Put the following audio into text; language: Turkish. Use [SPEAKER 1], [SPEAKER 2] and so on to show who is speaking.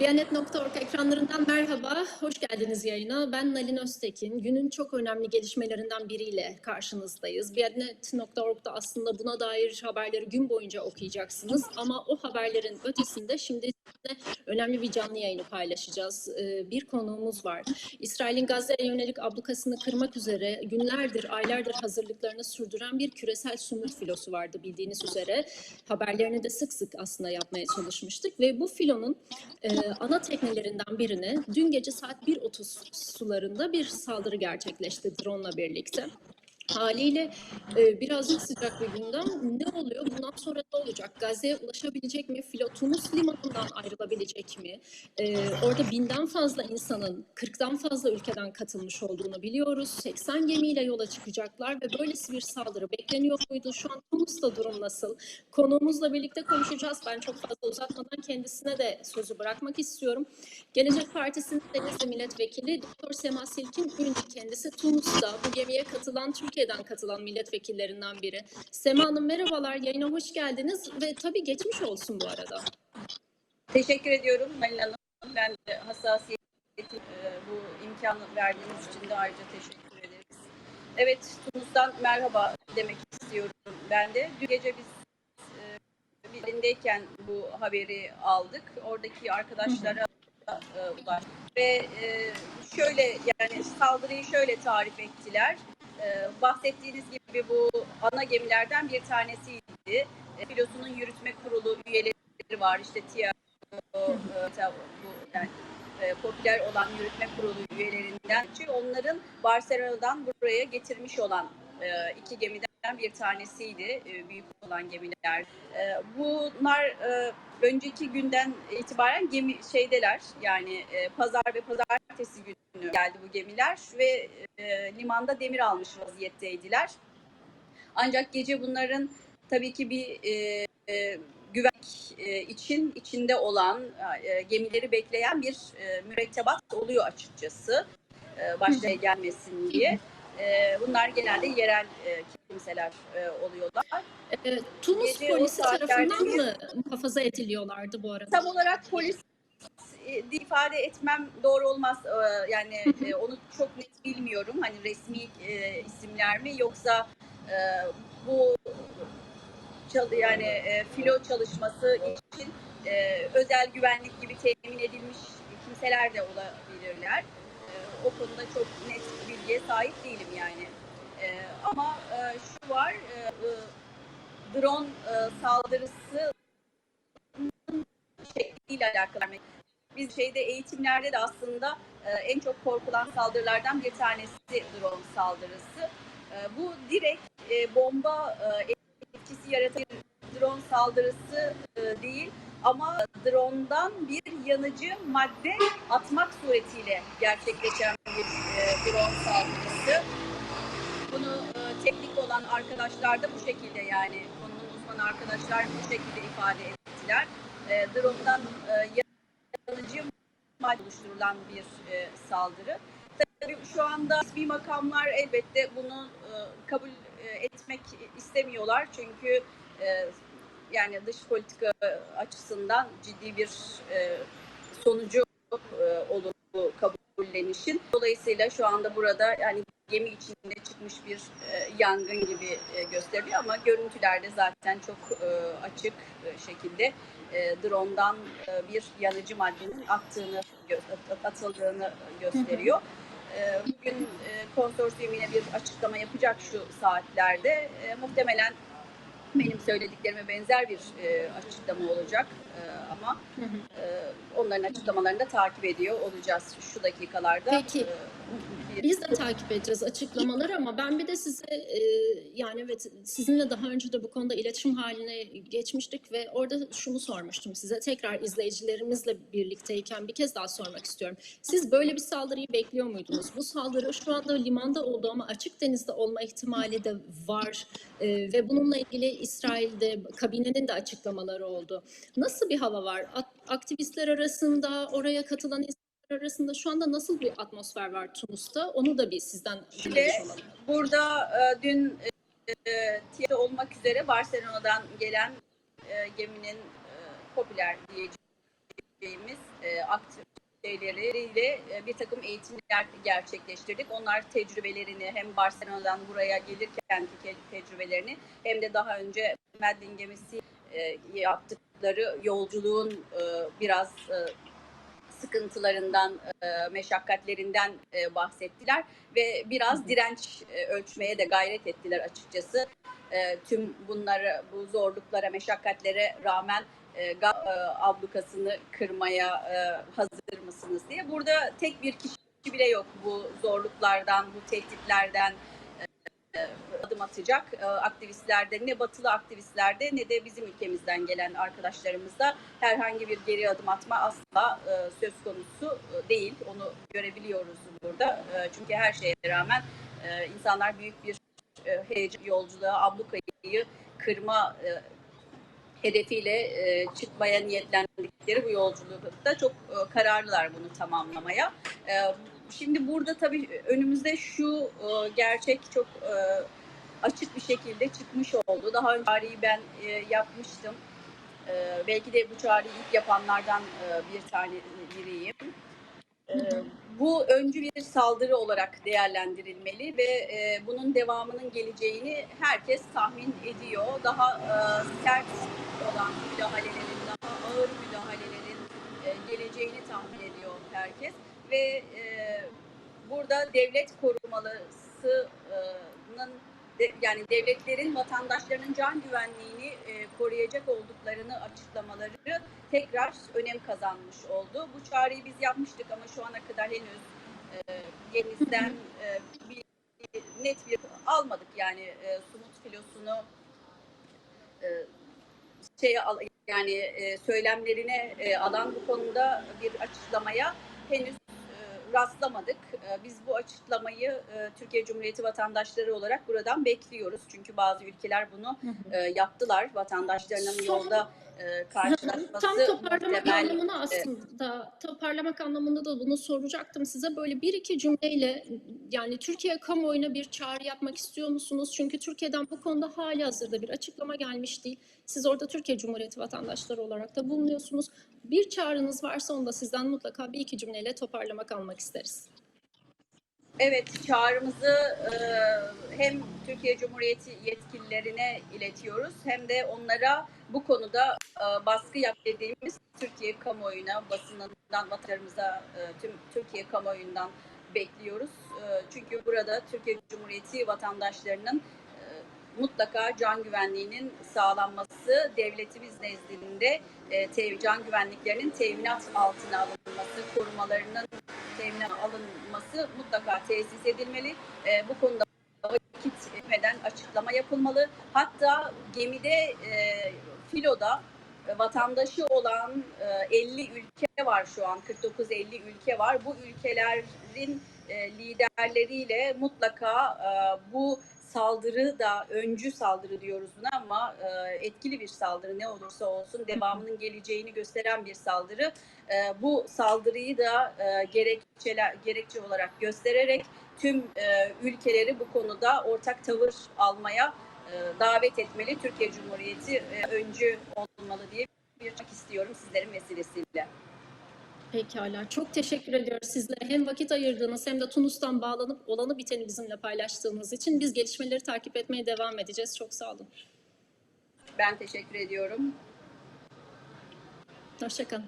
[SPEAKER 1] Biyanet.org ekranlarından merhaba, hoş geldiniz yayına. Ben Nalin Öztekin. Günün çok önemli gelişmelerinden biriyle karşınızdayız. Biyanet.org'da aslında buna dair haberleri gün boyunca okuyacaksınız. Ama o haberlerin ötesinde şimdi sizinle önemli bir canlı yayını paylaşacağız. Ee, Bir konuğumuz var. İsrail'in Gazze'ye yönelik ablukasını kırmak üzere günlerdir, aylardır hazırlıklarını sürdüren bir küresel sumut filosu vardı bildiğiniz üzere. Haberlerini de sık sık aslında yapmaya çalışmıştık ve bu filonun e, ana teknelerinden birine dün gece saat 1.30 sularında bir saldırı gerçekleşti drone ile birlikte. Haliyle e, birazcık sıcak bir gündem. Ne oluyor? Bundan sonra ne olacak? Gazze'ye ulaşabilecek mi? Filo Tunus limanından ayrılabilecek mi? E, orada binden fazla insanın 40'tan fazla ülkeden katılmış olduğunu biliyoruz. 80 gemiyle yola çıkacaklar ve böylesi bir saldırı bekleniyor muydu? Şu an Tunus'ta durum nasıl? Konuğumuzla birlikte konuşacağız. Ben çok fazla uzatmadan kendisine de sözü bırakmak istiyorum. Gelecek Partisi'nin Denizli Milletvekili Doktor Sema Silkin Ünlü kendisi Tunus'ta bu gemiye katılan Türkiye'den katılan milletvekillerinden biri. Sema Hanım merhabalar, yayına hoş geldiniz ve tabii geçmiş olsun bu arada.
[SPEAKER 2] Teşekkür ediyorum Nalin Hanım. Ben de hassasiyeti e, bu imkanı verdiğiniz için de ayrıca teşekkür ederiz. Evet, Tunus'tan merhaba demek istiyorum ben de. Dün gece biz e, bir elindeyken bu haberi aldık. Oradaki arkadaşlara e, ulaştık. Ve şöyle yani saldırıyı şöyle tarif ettiler. E, bahsettiğiniz gibi bu ana gemilerden bir tanesiydi. Filosunun yürütme kurulu üyeleri var. İşte TIA e, bu yani e, popüler olan yürütme kurulu üyelerinden onların Barcelona'dan buraya getirmiş olan e, iki gemiden bir tanesiydi büyük olan gemiler. E, bunlar önceki günden itibaren gemi şeydeler yani pazar ve pazartesi günü geldi bu gemiler ve e, limanda demir almış vaziyetteydiler. Ancak gece bunların tabii ki bir e, e, güvenlik e, için içinde olan e, gemileri bekleyen bir e, mürettebat oluyor açıkçası e, başlaya gelmesin diye. E, bunlar genelde yerel e, kimseler e, oluyorlar.
[SPEAKER 1] Ee, Tunus
[SPEAKER 2] Gece
[SPEAKER 1] polisi tarafından mı muhafaza ediliyorlardı bu arada?
[SPEAKER 2] Tam olarak polis e, ifade etmem doğru olmaz. E, Yani e, onu çok net bilmiyorum. Hani resmi e, isimler mi yoksa e, bu yani e, filo çalışması için e, özel güvenlik gibi temin edilmiş kimseler de olabilirler. E, o konuda çok net bilgiye sahip değilim yani. E, ama e, şu var, e, e, drone e, saldırısı şekliyle alakalı. Biz şeyde eğitimlerde de aslında e, en çok korkulan saldırılardan bir tanesi drone saldırısı. E, bu direkt e, bomba etkisi yaratan drone saldırısı değil ama drone'dan bir yanıcı madde atmak suretiyle gerçekleşen bir drone saldırısı. Bunu teknik olan arkadaşlar da bu şekilde yani konunun uzman arkadaşlar bu şekilde ifade ettiler. Drone'dan madde oluşturulan bir e, saldırı. Tabii şu anda bir makamlar elbette bunu e, kabul e, etmek istemiyorlar çünkü e, yani dış politika açısından ciddi bir e, sonucu e, olur bu kabullenişin. Dolayısıyla şu anda burada yani gemi içinde çıkmış bir e, yangın gibi e, gösteriliyor ama görüntülerde zaten çok e, açık e, şekilde e, drone'dan e, bir yanıcı maddenin attığını atıldığını gösteriyor. E, bugün e, konsorsiyum yine bir açıklama yapacak şu saatlerde. E, muhtemelen benim söylediklerime benzer bir e, açıklama olacak E, ama
[SPEAKER 1] Hı hı.
[SPEAKER 2] Onların açıklamalarını da takip ediyor olacağız şu dakikalarda.
[SPEAKER 1] Peki.
[SPEAKER 2] E, bir-
[SPEAKER 1] Biz de takip edeceğiz açıklamaları ama ben bir de size e, yani evet sizinle daha önce de bu konuda iletişim haline geçmiştik ve orada şunu sormuştum size tekrar izleyicilerimizle birlikteyken bir kez daha sormak istiyorum. Siz böyle bir saldırıyı bekliyor muydunuz? Bu saldırı şu anda limanda oldu ama açık denizde olma ihtimali de var E, ve bununla ilgili İsrail'de kabinenin de açıklamaları oldu. Nasıl bir hava var? Aktivistler arasında oraya katılan insanlar arasında şu anda nasıl bir atmosfer var Tunus'ta? Onu da bir sizden olalım.
[SPEAKER 2] Burada e, dün e, olmak üzere Barcelona'dan gelen e, geminin e, popüler diyeceğimiz e, aktif şeyleriyle e, bir takım eğitimler gerçekleştirdik. Onlar tecrübelerini hem Barcelona'dan buraya gelirkenki ke- tecrübelerini hem de daha önce Medlin gemisi e, yaptıkları yolculuğun e, biraz e, sıkıntılarından, e, meşakkatlerinden e, bahsettiler ve biraz direnç e, ölçmeye de gayret ettiler açıkçası. E, Tüm bunları, bu zorluklara, meşakkatlere rağmen e, e, ablukasını kırmaya e, hazır mısınız diye. Burada tek bir kişi bile yok bu zorluklardan, bu tehditlerden adım atacak e, aktivistlerde ne batılı aktivistlerde ne de bizim ülkemizden gelen arkadaşlarımızda herhangi bir geri adım atma asla e, söz konusu e, değil. Onu görebiliyoruz burada. E, Çünkü her şeye rağmen e, insanlar büyük bir e, heyecan yolculuğa ablukayı kırma e, hedefiyle e, çıkmaya niyetlendikleri bu yolculukta çok e, kararlılar bunu tamamlamaya. Şimdi burada tabii önümüzde şu e, gerçek çok e, açık bir şekilde çıkmış oldu. Daha önce çağrıyı ben e, yapmıştım. E, belki de bu çağrıyı ilk yapanlardan e, bir tane biriyim. E, bu öncü bir saldırı olarak değerlendirilmeli ve e, bunun devamının geleceğini herkes tahmin ediyor. Daha e, sert olan müdahalelerin, daha ağır müdahalelerin e, geleceğini tahmin ediyor herkes ve e, burada devlet korumalısının de- yani devletlerin vatandaşlarının can güvenliğini e, koruyacak olduklarını açıklamaları tekrar önem kazanmış oldu. Bu çağrıyı biz yapmıştık ama şu ana kadar henüz e, yeniden e, bir, net bir almadık yani e, Sumut filosunu e, şey yani e, söylemlerine e, alan bu konuda bir açıklamaya henüz rastlamadık. E, Biz bu açıklamayı e, Türkiye Cumhuriyeti vatandaşları olarak buradan bekliyoruz. Çünkü bazı ülkeler bunu e, yaptılar. Vatandaşlarının yolda e, karşılaşması
[SPEAKER 1] Tam toparlamak
[SPEAKER 2] muhtemel.
[SPEAKER 1] anlamında aslında toparlamak anlamında da bunu soracaktım size. Böyle bir iki cümleyle yani Türkiye kamuoyuna bir çağrı yapmak istiyor musunuz? Çünkü Türkiye'den bu konuda hali hazırda bir açıklama gelmiş değil. Siz orada Türkiye Cumhuriyeti vatandaşları olarak da bulunuyorsunuz. Bir çağrınız varsa onu da sizden mutlaka bir iki cümleyle toparlamak almak isteriz.
[SPEAKER 2] Evet, çağrımızı e, hem Türkiye Cumhuriyeti yetkililerine iletiyoruz hem de onlara bu konuda e, baskı yap dediğimiz Türkiye kamuoyuna, basınından, vatanlarımıza, e, tüm Türkiye kamuoyundan bekliyoruz. Çünkü burada Türkiye Cumhuriyeti vatandaşlarının mutlaka can güvenliğinin sağlanması, devletimiz nezdinde e, can güvenliklerinin teminat altına alınması, korumalarının temin alınması mutlaka tesis edilmeli. E, bu konuda vakit etmeden açıklama yapılmalı. Hatta gemide e, filoda e, vatandaşı olan e, 50 ülke var şu an 49-50 ülke var. Bu ülkelerin e, liderleriyle mutlaka e, bu saldırı da öncü saldırı diyoruz buna ama e, etkili bir saldırı ne olursa olsun devamının geleceğini gösteren bir saldırı. Bu saldırıyı da e, gerekçeler, gerekçe olarak göstererek tüm ülkeleri bu konuda ortak tavır almaya davet etmeli. Türkiye Cumhuriyeti öncü olmalı diye bir çok istiyorum sizlerin vesilesiyle.
[SPEAKER 1] Pekala. Çok teşekkür ediyoruz sizlere. Hem vakit ayırdığınız hem de Tunus'tan bağlanıp olanı biteni bizimle paylaştığınız için biz gelişmeleri takip etmeye devam edeceğiz. Çok sağ olun.
[SPEAKER 2] Ben teşekkür ediyorum.
[SPEAKER 1] Hoşçakalın.